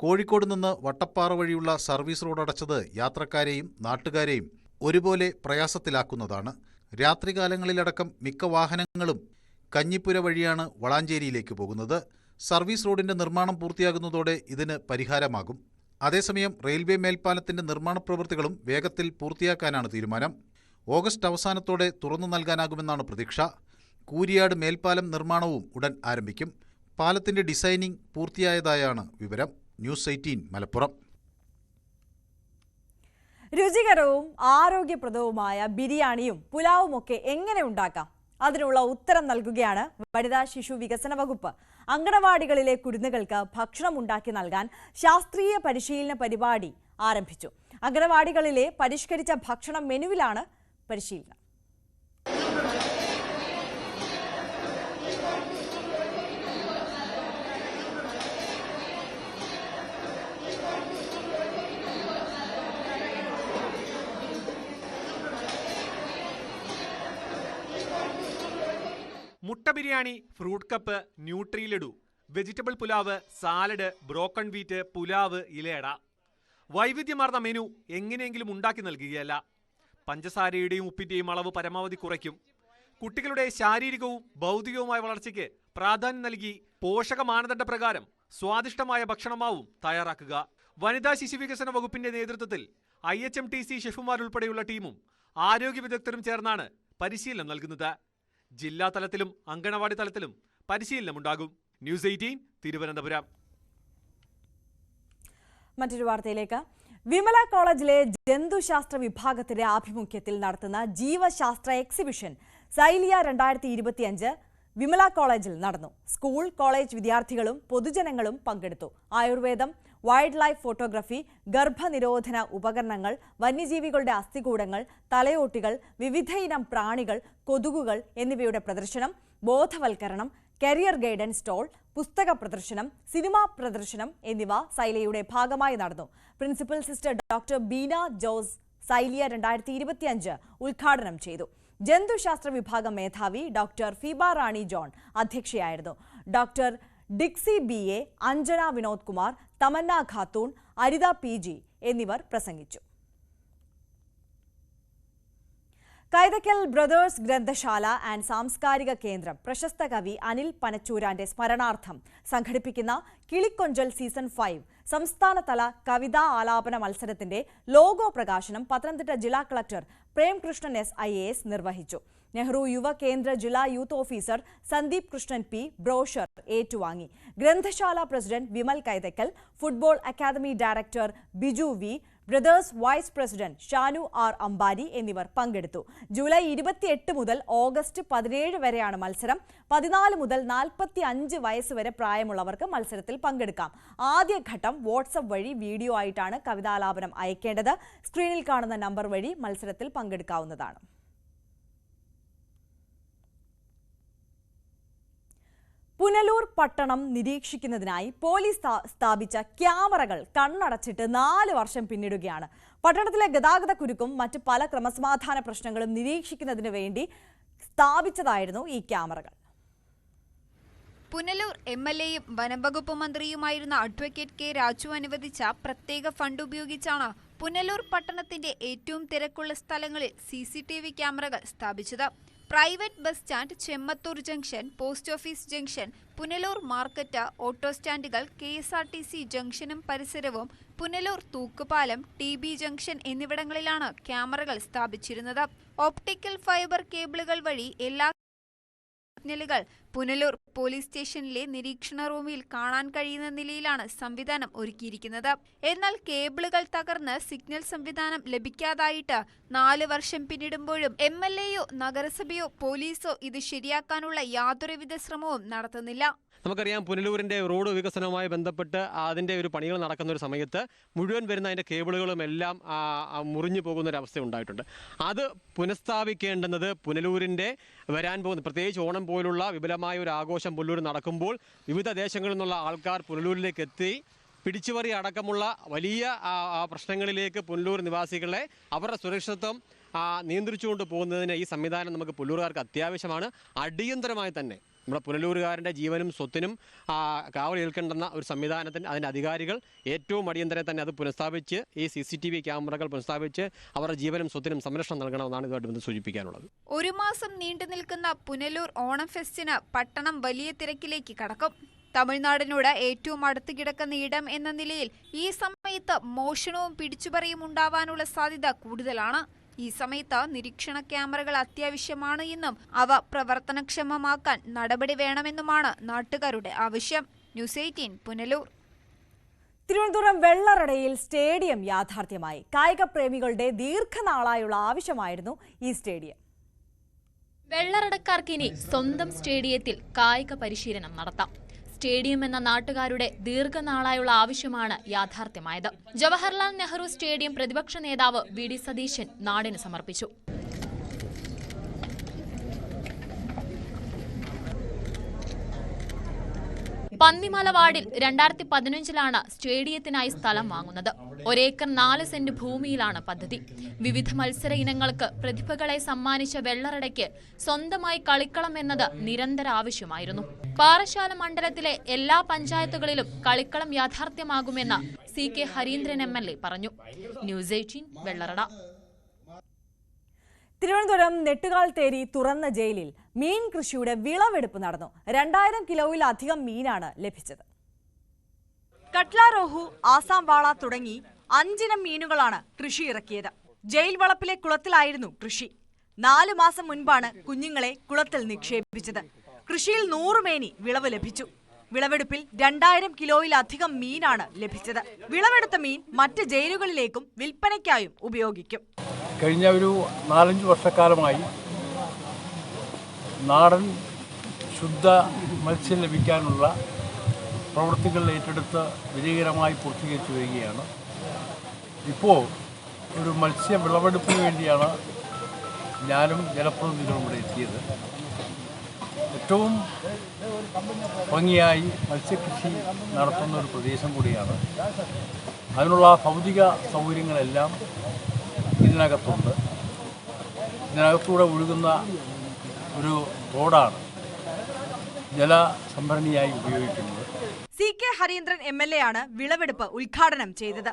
കോഴിക്കോട് നിന്ന് വട്ടപ്പാറ വഴിയുള്ള സർവീസ് റോഡ് അടച്ചത് യാത്രക്കാരെയും നാട്ടുകാരെയും ഒരുപോലെ പ്രയാസത്തിലാക്കുന്നതാണ്. രാത്രികാലങ്ങളിലടക്കം മിക്ക വാഹനങ്ങളും കഞ്ഞിപ്പുര വഴിയാണ് വളാഞ്ചേരിയിലേക്ക് പോകുന്നത്. സർവീസ് റോഡിന്റെ നിർമ്മാണം പൂർത്തിയാകുന്നതോടെ ഇതിന് പരിഹാരമാകും. അതേസമയം റെയിൽവേ മേൽപ്പാലത്തിന്റെ നിർമ്മാണ പ്രവൃത്തികളും വേഗത്തിൽ പൂർത്തിയാക്കാനാണ് തീരുമാനം. ഓഗസ്റ്റ് അവസാനത്തോടെ തുറന്നു നൽകാനാകുമെന്നാണ് പ്രതീക്ഷ. കൂരിയാട് മേൽപ്പാലം നിർമ്മാണവും ഉടൻ ആരംഭിക്കും. പാലത്തിന്റെ ഡിസൈനിംഗ് പൂർത്തിയായതായാണ് വിവരം. News eighteen Malappuram. രുചികരവും ആരോഗ്യപ്രദവുമായ ബിരിയാണിയും പുലാവും ഒക്കെ എങ്ങനെ ഉണ്ടാക്കാം? അതിനുള്ള ഉത്തരം നൽകുകയാണ് വനിതാ ശിശു വികസന വകുപ്പ്. അങ്കണവാടികളിലെ കുരുന്നുകൾക്ക് ഭക്ഷണം ഉണ്ടാക്കി നൽകാൻ ശാസ്ത്രീയ പരിശീലന പരിപാടി ആരംഭിച്ചു. അങ്കണവാടികളിലെ പരിഷ്കരിച്ച ഭക്ഷണ മെനുവിലാണ് പരിശീലനം. മുട്ട biryani fruit cup nutri laddu vegetable pulao salad broken wheat pulao ilayada. വൈവിധ്യമാർന്ന മെനു എങ്ങനെയെങ്കിലും ഉണ്ടാക്കി നൽകുകയല്ല. പഞ്ചസാരയുടെയും ഉപ്പിന്റെയും അളവ് പരമാവധി കുറയ്ക്കും. കുട്ടികളുടെ ശാരീരികവും ഭൗതികവുമായ വളർച്ചയ്ക്ക് പ്രാധാന്യം നൽകി പോഷക മാനദണ്ഡ പ്രകാരം സ്വാദിഷ്ടമായ ഭക്ഷണമാവും തയ്യാറാക്കുക. വനിതാ ശിശു വികസന വകുപ്പിന്റെ നേതൃത്വത്തിൽ I H M T C ഷെഫുമാരുൾപ്പെടെയുള്ള ടീമും ആരോഗ്യ വിദഗ്ധരും ചേർന്നാണ് പരിശീലനം നൽകുന്നത്. ജില്ലാ തലത്തിലും അങ്കണവാടി തലത്തിലും പരിശീലനമുണ്ടാകും. News eighteen Thiruvananthapuram. മറ്റൊരു വാർത്തയിലേക്ക്. വിമല കോളേജിലെ ജന്തുശാസ്ത്ര വിഭാഗത്തിന്റെ ആഭിമുഖ്യത്തിൽ നടത്തുന്ന ജീവശാസ്ത്ര എക്സിബിഷൻ സൈലിയ രണ്ടായിരത്തി ഇരുപത്തിയഞ്ച് വിമല കോളേജിൽ നടന്നു. സ്കൂൾ കോളേജ് വിദ്യാർത്ഥികളും പൊതുജനങ്ങളും പങ്കെടുത്തു. ആയുർവേദം വൈൽഡ് ലൈഫ് ഫോട്ടോഗ്രഫി ഗർഭനിരോധന ഉപകരണങ്ങൾ വന്യജീവികളുടെ അസ്ഥികൂടങ്ങൾ തലയോട്ടികൾ വിവിധയിനം പ്രാണികൾ കൊതുകുകൾ എന്നിവയുടെ പ്രദർശനം ബോധവൽക്കരണം കരിയർ ഗൈഡൻസ് സ്റ്റോൾ പുസ്തക പ്രദർശനം സിനിമാ പ്രദർശനം എന്നിവ സൈലയുടെ ഭാഗമായി നടന്നു. Principal sister doctor Beena Jose സൈലിയ രണ്ടായിരത്തി ഇരുപത്തിയഞ്ച് ഉദ്ഘാടനം ചെയ്തു. ജന്തുശാസ്ത്ര വിഭാഗം മേധാവി doctor Fiba Rani John അധ്യക്ഷയായിരുന്നു. Doctor Dixie B A Anjana Vinod Kumar Tamanna Khatoon Aritha P G എന്നിവർ പ്രസംഗിച്ചു. കൈതക്കൽ ബ്രദേഴ്സ് ഗ്രന്ഥശാല ആൻഡ് സാംസ്കാരിക കേന്ദ്രം പ്രശസ്ത കവി അനിൽ പനച്ചൂരാന്റെ സ്മരണാർത്ഥം സംഘടിപ്പിക്കുന്ന കിളിക്കൊഞ്ചൽ സീസൺ ഫൈവ് സംസ്ഥാനതല കവിതാ ആലാപന മത്സരത്തിന്റെ ലോഗോ പ്രകാശനം പത്തനംതിട്ട ജില്ലാ കളക്ടർ പ്രേംകൃഷ്ണൻ എസ് ഐ നിർവഹിച്ചു. നെഹ്റു യുവ കേന്ദ്ര ജില്ലാ youth officer Sandeep Krishnan P brochure ഏറ്റുവാങ്ങി. ഗ്രന്ഥശാല president Vimal Kaithakkal football academy director Biju V brothers vice president Shanu R Ambari എന്നിവർ പങ്കെടുത്തു. ജൂലൈ ഇരുപത്തിയെട്ട് മുതൽ ഓഗസ്റ്റ് പതിനേഴ് വരെയാണ് മത്സരം. പതിനാല് മുതൽ നാൽപ്പത്തി അഞ്ച് വയസ്സ് വരെ പ്രായമുള്ളവർക്ക് മത്സരത്തിൽ പങ്കെടുക്കാം. ആദ്യഘട്ടം വാട്സപ്പ് വഴി വീഡിയോ ആയിട്ടാണ് കവിതാലാപനം അയക്കേണ്ടത്. സ്ക്രീനിൽ കാണുന്ന നമ്പർ വഴി മത്സരത്തിൽ പങ്കെടുക്കാവുന്നതാണ്. പുനലൂർ പട്ടണം നിരീക്ഷിക്കുന്നതിനായി പോലീസ് സ്ഥാപിച്ച ക്യാമറകൾ കണ്ണടച്ചിട്ട് നാല് വർഷം പിന്നിടുകയാണ്. പട്ടണത്തിലെ ഗതാഗത കുരുക്കും മറ്റ് പല ക്രമസമാധാന പ്രശ്നങ്ങളും നിരീക്ഷിക്കുന്നതിന് വേണ്ടി സ്ഥാപിച്ചതായിരുന്നു ഈ ക്യാമറകൾ. പുനലൂർ എം എൽ എയും വനംവകുപ്പ് മന്ത്രിയുമായിരുന്ന അഡ്വക്കേറ്റ് കെ രാജു അനുവദിച്ച പ്രത്യേക ഫണ്ട് ഉപയോഗിച്ചാണ് പുനലൂർ പട്ടണത്തിന്റെ ഏറ്റവും തിരക്കുള്ള സ്ഥലങ്ങളിൽ സി ക്യാമറകൾ സ്ഥാപിച്ചത്. Private bus stand Chemmathur junction post office junction Punalur market auto സ്റ്റാൻഡുകൾ K S R T C ജംഗ്ഷനും പരിസരവും പുനലൂർ തൂക്കുപാലം ടി ബി ജംഗ്ഷൻ എന്നിവിടങ്ങളിലാണ് ക്യാമറകൾ സ്ഥാപിച്ചിരുന്നത്. ഓപ്റ്റിക്കൽ ഫൈബർ കേബിളുകൾ വഴി എല്ലാ സിഗ്നലുകൾ പുനലൂർ പോലീസ് സ്റ്റേഷനിലെ നിരീക്ഷണ റൂമിൽ കാണാൻ കഴിയുന്ന നിലയിലാണ് സംവിധാനം ഒരുക്കിയിരിക്കുന്നത്. എന്നാൽ കേബിളുകൾ തകർന്ന് സിഗ്നൽ സംവിധാനം ലഭിക്കാതായിട്ട് നാല് വർഷം പിന്നിടുമ്പോഴും എം എൽ എയോ നഗരസഭയോ പോലീസോ ഇത് ശരിയാക്കാനുള്ള യാതൊരുവിധ ശ്രമവും നടത്തുന്നില്ല. നമുക്കറിയാം പുനലൂരിന്റെ റോഡ് വികസനവുമായി ബന്ധപ്പെട്ട് അതിന്റെ ഒരു പണികൾ നടക്കുന്ന ഒരു സമയത്ത് മുഴുവൻ വരുന്ന അതിന്റെ കേബിളുകളും എല്ലാം മുറിഞ്ഞു പോകുന്ന ഒരു അവസ്ഥ ഉണ്ടായിട്ടുണ്ട്. അത് പുനഃസ്ഥാപിക്കേണ്ടുന്നത് പുനലൂരിന്റെ വരാൻ പോകുന്ന പ്രത്യേകിച്ച് ഓണം പോലുള്ള വിപുലമായ ഒരു ആഘോഷം പുനലൂർ നടക്കുമ്പോൾ വിവിധ ദേശങ്ങളിൽ നിന്നുള്ള ആൾക്കാർ പുനലൂരിലേക്ക് എത്തി പിടിച്ചുപറി അടക്കമുള്ള വലിയ പ്രശ്നങ്ങളിലേക്ക് പുനലൂർ നിവാസികളെ അവരുടെ സുരക്ഷിതത്വം നിയന്ത്രിച്ചുകൊണ്ട് പോകുന്നതിന് ഈ സംവിധാനം നമുക്ക് പുല്ലൂർകാർക്ക് അത്യാവശ്യമാണ്. അടിയന്തരമായി തന്നെ നമ്മുടെ പുനലൂരുകാരന്റെ ജീവനും സ്വത്തിനും കാവൽ നിൽക്കേണ്ടെന്ന ഒരു സംവിധാനത്തിന് അതിന്റെ അധികാരികൾ ഏറ്റവും അടിയന്തരം തന്നെ അത് പുനഃസ്ഥാപിച്ച് ഈ സി സി ടി വി ക്യാമറകൾ പുനഃസ്ഥാപിച്ച് അവരുടെ ജീവനും സ്വത്തിനും സംരക്ഷണം നൽകണമെന്നാണ് ഇതുമായിട്ട് ബന്ധം സൂചിപ്പിക്കാനുള്ളത്. ഒരു മാസം നീണ്ടു നിൽക്കുന്ന പുനലൂർ ഓണം ഫെസ്റ്റിന് പട്ടണം വലിയ തിരക്കിലേക്ക് കടക്കും. തമിഴ്നാടിനോട് ഏറ്റവും അടുത്ത് കിടക്കുന്ന ഇടം എന്ന നിലയിൽ ഈ സമയത്ത് മോഷണവും പിടിച്ചുപറിയും ഉണ്ടാവാനുള്ള സാധ്യത കൂടുതലാണ്. ഈ സമയത്ത് നിരീക്ഷണ ക്യാമറകൾ അത്യാവശ്യമാണ് എന്നും അവ പ്രവർത്തനക്ഷമമാക്കാൻ നടപടി വേണമെന്നുമാണ് നാട്ടുകാരുടെ ആവശ്യം. News eighteen Punalur. തിരുവനന്തപുരം വെള്ളറടയിൽ സ്റ്റേഡിയം യാഥാർത്ഥ്യമായി. കായിക പ്രേമികളുടെ ദീർഘനാളായുള്ള ആവശ്യമായിരുന്നു ഈ സ്റ്റേഡിയം. വെള്ളറടക്കാർക്കിനി സ്വന്തം സ്റ്റേഡിയത്തിൽ കായിക പരിശീലനം നടത്താം. സ്റ്റേഡിയം എന്ന നാട്ടുകാരുടെ ദീർഘനാളായുള്ള ആവശ്യമാണ് യാഥാർത്ഥ്യമായത്. ജവഹർലാൽ നെഹ്റു സ്റ്റേഡിയം പ്രതിപക്ഷ നേതാവ് വി ഡി സതീശൻ നാടിന് സമർപ്പിച്ചു. പന്നിമല വാർഡിൽ രണ്ടായിരത്തി പതിനഞ്ചിലാണ് സ്റ്റേഡിയത്തിനായി സ്ഥലം വാങ്ങുന്നത്. ഒരേക്കർ നാല് സെന്റ് ഭൂമിയിലാണ് പദ്ധതി. വിവിധ മത്സര ഇനങ്ങൾക്ക് പ്രതിഭകളെ സമ്മാനിച്ച വെള്ളറടയ്ക്ക് സ്വന്തമായി കളിക്കളം എന്നത് നിരന്തര ആവശ്യമായിരുന്നു. പാറശാല മണ്ഡലത്തിലെ എല്ലാ പഞ്ചായത്തുകളിലും കളിക്കളം യാഥാർത്ഥ്യമാകുമെന്ന് C K Hareendran M L A പറഞ്ഞു. News eighteen Vellarada. Thiruvananthapuram Nettukal Theri തുറന്ന ജയിലിൽ മീൻ കൃഷിയുടെ വിളവെടുപ്പ് നടന്നു. രണ്ടായിരം കിലോയിലധികം മീനാണ് ലഭിച്ചത്. കട്ല റോഹു ആസാം വാള തുടങ്ങി അഞ്ചിനം മീനുകളാണ് കൃഷി ഇറക്കിയത് ജയിൽ വളപ്പിലെ കുളത്തിലായിരുന്നു കൃഷി. നാലു മാസം മുൻപാണ് കുഞ്ഞുങ്ങളെ കുളത്തിൽ നിക്ഷേപിച്ചത്. കൃഷിയിൽ നൂറുമേനി വിളവ് ലഭിച്ചു. വിളവെടുപ്പിൽ രണ്ടായിരം കിലോയിലധികം മീനാണ് ലഭിച്ചത്. വിളവെടുത്ത മീൻ മറ്റ് ജയിലുകളിലേക്കും വിൽപ്പനയ്ക്കായും ഉപയോഗിക്കും. കഴിഞ്ഞ ഒരു നാലഞ്ച് വർഷക്കാലമായി നാടൻ ശുദ്ധ മത്സ്യം ലഭിക്കാനുള്ള പ്രവൃത്തികൾ ഏറ്റെടുത്ത് വിജയകരമായി പൂർത്തീകരിച്ചു വരികയാണ്. ഇപ്പോൾ ഒരു മത്സ്യ വിളവെടുപ്പിന് വേണ്ടിയാണ് ഞാനും ജനപ്രതിനിധികളും ഇവിടെ എത്തിയത്. ഏറ്റവും ഭംഗിയായി മത്സ്യകൃഷി നടത്തുന്ന ഒരു പ്രദേശം കൂടിയാണ്. അതിനുള്ള ഭൗതിക സൗകര്യങ്ങളെല്ലാം ഇതിനകത്തുണ്ട്. ഇതിനകത്തൂടെ ഒഴുകുന്ന ഒരു തോടാണ് ജലസംഭരണിയായി ഉപയോഗിക്കുന്നത്. C K Hareendran M L A ആണ് വിളവെടുപ്പ് ഉദ്ഘാടനം ചെയ്തത്.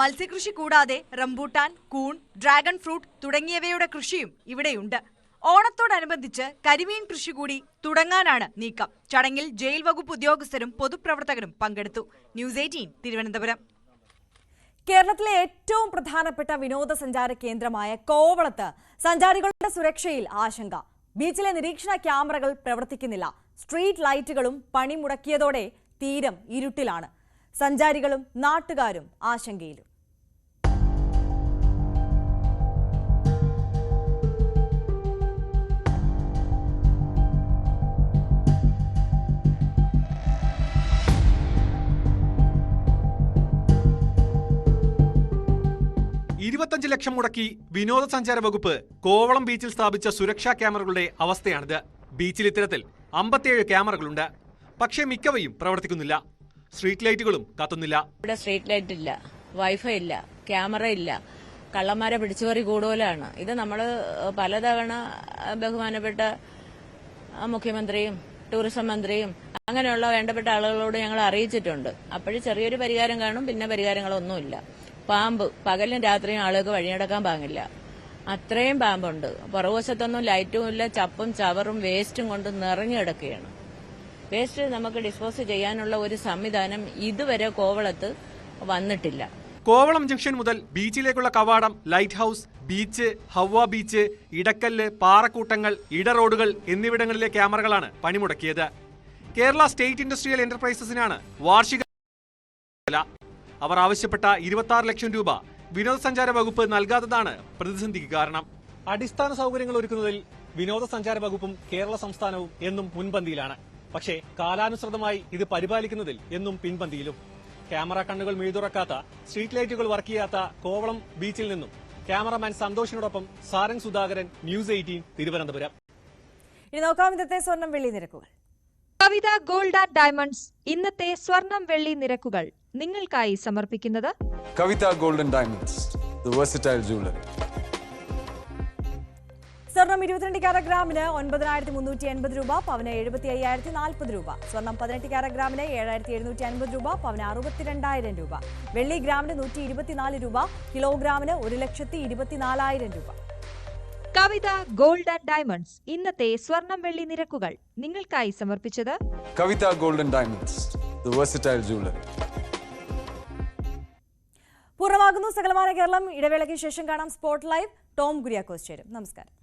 മത്സ്യകൃഷി കൂടാതെ റംബൂട്ടാൻ കൂൺ ഡ്രാഗൺ ഫ്രൂട്ട് തുടങ്ങിയവയുടെ കൃഷിയും ഇവിടെയുണ്ട്. ഓണത്തോടനുബന്ധിച്ച് കരിമീൻ കൃഷി കൂടി തുടങ്ങാനാണ് നീക്കം. ചടങ്ങിൽ ജയിൽ വകുപ്പ് ഉദ്യോഗസ്ഥരും പൊതുപ്രവർത്തകരും പങ്കെടുത്തു. News eighteen Thiruvananthapuram. കേരളത്തിലെ ഏറ്റവും പ്രധാനപ്പെട്ട വിനോദസഞ്ചാര കേന്ദ്രമായ കോവളത്ത് സഞ്ചാരികളുടെ സുരക്ഷയിൽ ആശങ്ക. ബീച്ചിലെ നിരീക്ഷണ ക്യാമറകൾ പ്രവർത്തിക്കുന്നില്ല. സ്ട്രീറ്റ് ലൈറ്റുകളും പണിമുടക്കിയതോടെ തീരം ഇരുട്ടിലാണ്. സഞ്ചാരികളും നാട്ടുകാരും ആശങ്കയിലും. ഇരുപത്തഞ്ച് ലക്ഷം മുടക്കി വിനോദസഞ്ചാര വകുപ്പ് കോവളം ബീച്ചിൽ സ്ഥാപിച്ച സുരക്ഷാ ക്യാമറകളുടെ അവസ്ഥയാണിത്. ബീച്ചിൽ ഇത്തരത്തിൽ അമ്പത്തിയേഴ് ക്യാമറകളുണ്ട്. പക്ഷേ മിക്കവയും പ്രവർത്തിക്കുന്നില്ല. സ്ട്രീറ്റ് ലൈറ്റുകളും കത്തുന്നില്ല. ഇവിടെ സ്ട്രീറ്റ് ലൈറ്റ് ഇല്ല. വൈഫൈ ഇല്ല. ക്യാമറ ഇല്ല. കള്ളന്മാരെ പിടിച്ചുപറി കൂടുതലാണ്. ഇത് നമ്മൾ പലതവണ ബഹുമാനപ്പെട്ട മുഖ്യമന്ത്രിയും ടൂറിസം മന്ത്രിയും അങ്ങനെയുള്ള വേണ്ടപ്പെട്ട ആളുകളോട് ഞങ്ങൾ അറിയിച്ചിട്ടുണ്ട്. അപ്പോഴും ചെറിയൊരു പരിഹാരം കാണും പിന്നെ പരിഹാരങ്ങളൊന്നുമില്ല. പാമ്പ്. പകലും രാത്രിയും ആളുകൾക്ക് വഴിയടക്കാൻ പാങ്ങില്ല. അത്രയും പാമ്പുണ്ട്. പുറകുവശത്തൊന്നും ലൈറ്റും ഇല്ല ചപ്പും ചവറും വേസ്റ്റും കൊണ്ട് നിറഞ്ഞു കിടക്കുകയാണ്. വേസ്റ്റ് നമുക്ക് ഡിസ്പോസ് ചെയ്യാനുള്ള ഒരു സംവിധാനം ഇതുവരെ കോവളത്ത് വന്നിട്ടില്ല. കോവളം ജംഗ്ഷൻ മുതൽ ബീച്ചിലേക്കുള്ള കവാടം light house beach Hawa beach ഇടക്കല്ല് പാറക്കൂട്ടങ്ങൾ ഇടറോഡുകൾ എന്നിവിടങ്ങളിലെ ക്യാമറകളാണ് പണിമുടക്കിയത്. കേരള സ്റ്റേറ്റ് ഇൻഡസ്ട്രിയൽ എന്റർപ്രൈസസിനാണ് വാർഷിക. അവർ ആവശ്യപ്പെട്ട ഇരുപത്തി ആറ് ലക്ഷം രൂപ വിനോദസഞ്ചാര വകുപ്പ് നൽകാത്തതാണ് പ്രതിസന്ധിക്ക് കാരണം. അടിസ്ഥാന സൗകര്യങ്ങൾ ഒരുക്കുന്നതിൽ വിനോദസഞ്ചാര വകുപ്പും കേരള സംസ്ഥാനവും എന്നും മുൻപന്തിയിലാണ്. പക്ഷേ കാലാനുസൃതമായി ഇത് പരിപാലിക്കുന്നതിൽ എന്നും പിൻപന്തിയിലും. ക്യാമറ കണ്ണുകൾ മെഴുതുറക്കാത്ത സ്ട്രീറ്റ് ലൈറ്റുകൾ വർക്ക് ചെയ്യാത്ത കോവളം ബീച്ചിൽ നിന്നും ക്യാമറമാൻ സന്തോഷിനോടൊപ്പം സാരംഗ് സുധാകരൻ ന്യൂസ് എയ്റ്റീൻ തിരുവനന്തപുരം. ഇനി നോക്കാം ഇന്നത്തെ സ്വർണം വെള്ളി നിരക്കുകൾ. കവിത ഗോൾഡ് ആൻഡ് ഡയമണ്ട്സ് ഇന്നത്തെ സ്വർണം വെള്ളി നിരക്കുകൾ. നിങ്ങൾക്കായി സമർപ്പിക്കുന്നത് Kavitha golden diamonds versatile jewelry. സ്വർണം ഇരുപത്തിരണ്ട് കാരഗ്രാമിന് ഗ്രാമിന് ഒൻപതിനായിരത്തി മുന്നൂറ്റി എൺപത് രൂപ പവന് എഴുപത്തി അയ്യായിരത്തി നാൽപ്പത് രൂപ സ്വർണം പതിനെട്ട് കാരഗ്രാമിന് ഗ്രാമിന് ഏഴായിരത്തി എഴുന്നൂറ്റി അൻപത് രൂപ പവന് അറുപത്തിരണ്ടായിരം രൂപ വെള്ളി ഗ്രാമിന് നൂറ്റി ഇരുപത്തിനാല് രൂപ കിലോഗ്രാമിന് ഒരു ലക്ഷത്തി ഇരുപത്തിനാലായിരം രൂപ കവിത ഗോൾഡ് ആൻഡ് ഡയമണ്ട്സ് ഇന്നത്തെ സ്വർണം വെള്ളി നിരക്കുകൾ നിങ്ങൾക്കായി സമർപ്പിച്ചത് Kavitha golden diamonds versatile jewelry. പൂർണമാകുന്നു. സകലമാന കേരളം ഇടവേളയ്ക്ക് ശേഷം കാണാം. Spot live. ടോം കുര്യാക്കോസ് ചേരും. നമസ്കാരം.